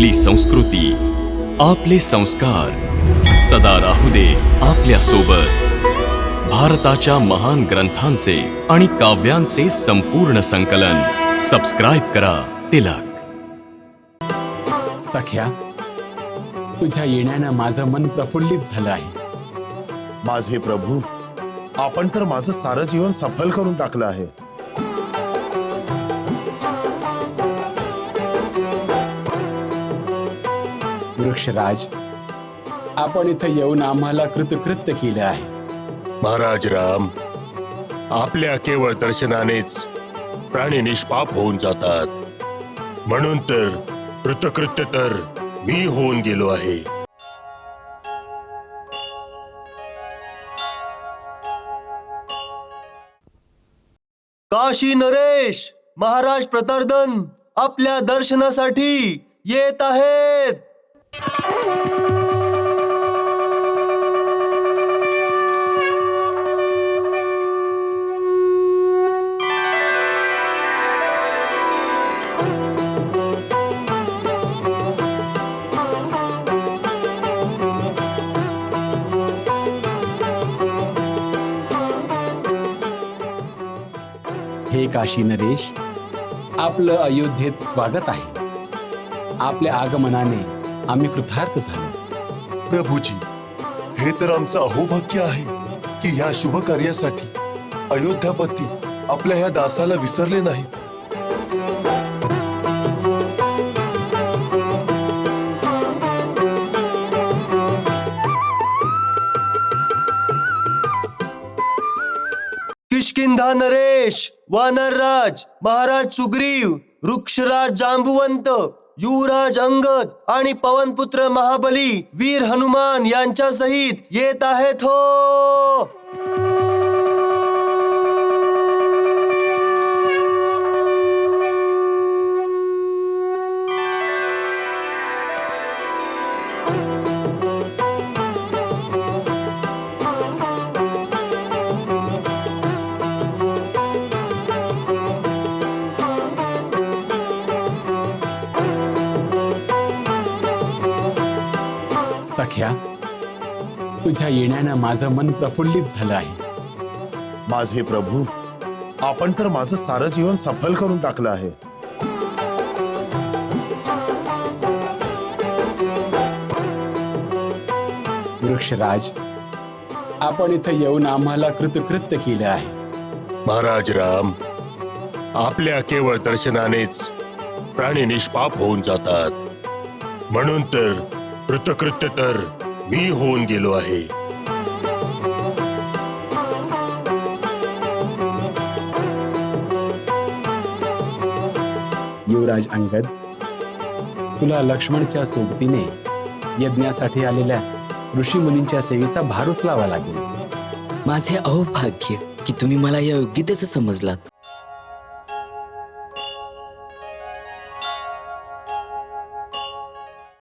आपली संस्कृती आपले संस्कार. सदा राहू दे आपल्यासोबत भारताच्या महान ग्रंथांचे आणि काव्यांचे संपूर्ण संकलन. सबस्क्राईब करा तिलक. सख्या तुझ्या येण्यानं माझं मन प्रफुल्लित झालं आहे. माझे प्रभू आपण तर माझं सारं जीवन सफल करून टाकलं आहे. वृक्षराज आपण इथं येऊन आम्हाला कृतकृत्य केलं आहे. महाराज राम आपल्या केवळ दर्शनानेच प्राणी निष्पाप होऊन जातात. म्हणून तर कृतकृत्य तर मी होऊन गेलो आहे. काशी नरेश महाराज प्रतार्दन आपल्या दर्शनासाठी येत आहेत. हे काशी नरेश आपलं अयोध्येत स्वागत आहे. आपल्या आगमनाने आम्ही कृतार्थ झालो. प्रभूजी हे तर आमचं अहोभाग्य आहे की या शुभ कार्यासाठी अयोध्यापती आपल्या ह्या दासाला विसरले नाहीत. किष्किंधा नरेश वानरराज महाराज सुग्रीव वृक्षराज जांबुवंत युवराज अंगद आणि पवनपुत्र महाबली वीर हनुमान यांच्या सहित येत आहेत हो! सख्या? तुझ्या येण्यानं माझं मन प्रफुल्लित झालं आहे. माझे प्रभू आपण तर माझं सारं जीवन सफल करून टाकलं आहे. वृक्षराज आपण इथं येऊन आम्हाला कृतकृत्य केलं आहे. महाराज राम आपल्या केवळ दर्शनानेच प्राणी निष्पाप होऊन जातात. म्हणून तर कृतकृत्य तर मी होऊन गेलो आहे. युवराज अंगद तुला लक्ष्मणच्या सोबतीने यज्ञासाठी आलेल्या ऋषीमुनींच्या सेवेचा भार उचलावा लागेल. माझे अहोभाग्य की तुम्ही मला या योग्यतेचं समजलात.